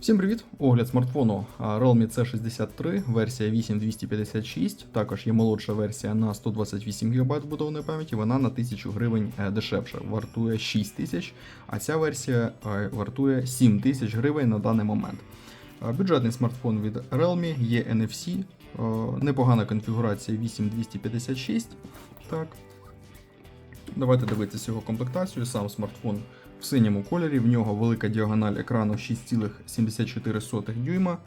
Всім привіт! Огляд смартфону Realme C63, версія 8256. Також є молодша версія на 128 ГБ вбудованої пам'яті. Вона на 1000 гривень е, дешевше, вартує 6000, а ця версія е, вартує 7000 гривень на даний момент. Бюджетний смартфон від Realme, є NFC, е, непогана конфігурація 8256. Так. Давайте дивитися його комплектацію. Сам смартфон в синьому кольорі, в нього велика діагональ екрану 6,74 дюйма.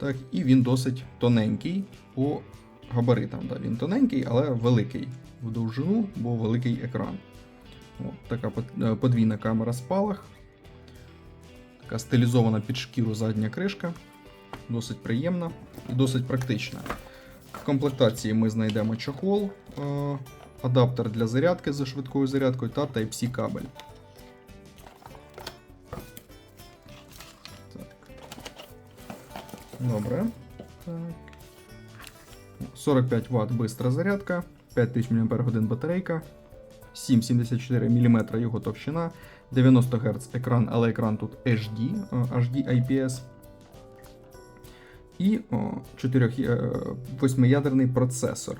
Так, і він досить тоненький по габаритам. Да, він тоненький, але великий в довжину, бо великий екран. От, така е, подвійна камера спалах. Така стилізована під шкіру задня кришка. Досить приємна і досить практична. В комплектації ми знайдемо чохол, е, адаптер для зарядки зі швидкою зарядкою та Type-C кабель. Добре. Так. 45 Вт бистра зарядка, 5000 мАч батарейка, 7,74 мм його товщина, 90 Гц екран, але екран тут HD, е, HD IPS. І 8-ядерний процесор.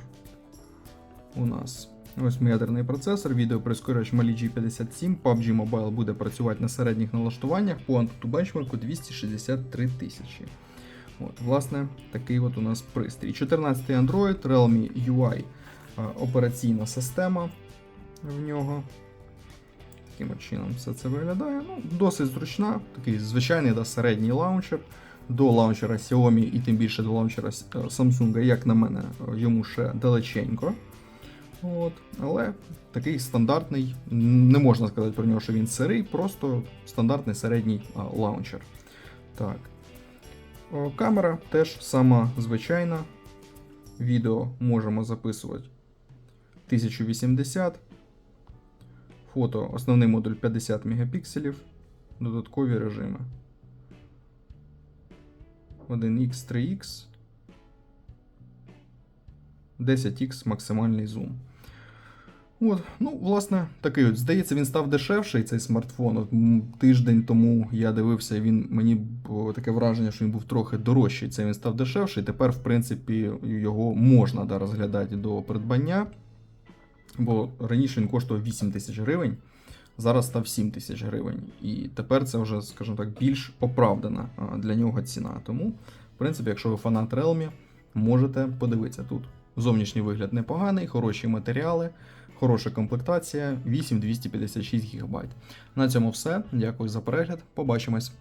У нас восьмиядерний процесор, відеоприскорювач Mali G57, PUBG Mobile буде працювати на середніх налаштуваннях по Antutu бенчмарку 263 тисячі. От, власне, такий от у нас пристрій. 14 Android, Realme UI операційна система в нього. Таким чином все це виглядає. Ну, досить зручна, такий звичайний да, середній лаунчер. До лаунчера Xiaomi і тим більше до лаунчера е, Samsung, як на мене, йому ще далеченько. От. Але такий стандартний, не можна сказати про нього, що він сирий, просто стандартний середній лаунчер. Так. Камера теж сама звичайна. Відео можемо записувати 1080. Фото, основний модуль 50 мегапікселів, додаткові режими. 1x, 3x, 10x максимальний зум. От, ну, власне, такий от. Здається, він став дешевший, цей смартфон. От, тиждень тому я дивився, він мені таке враження, що він був трохи дорожчий. Це він став дешевший. Тепер, в принципі, його можна да, розглядати до придбання. Бо раніше він коштував 8 тисяч гривень, зараз став 7 тисяч гривень. І тепер це вже, скажімо так, більш оправдана для нього ціна. Тому, в принципі, якщо ви фанат Realme, можете подивитися тут. Зовнішній вигляд непоганий, хороші матеріали, хороша комплектація, 8256 ГБ. На цьому все. Дякую за перегляд. Побачимось.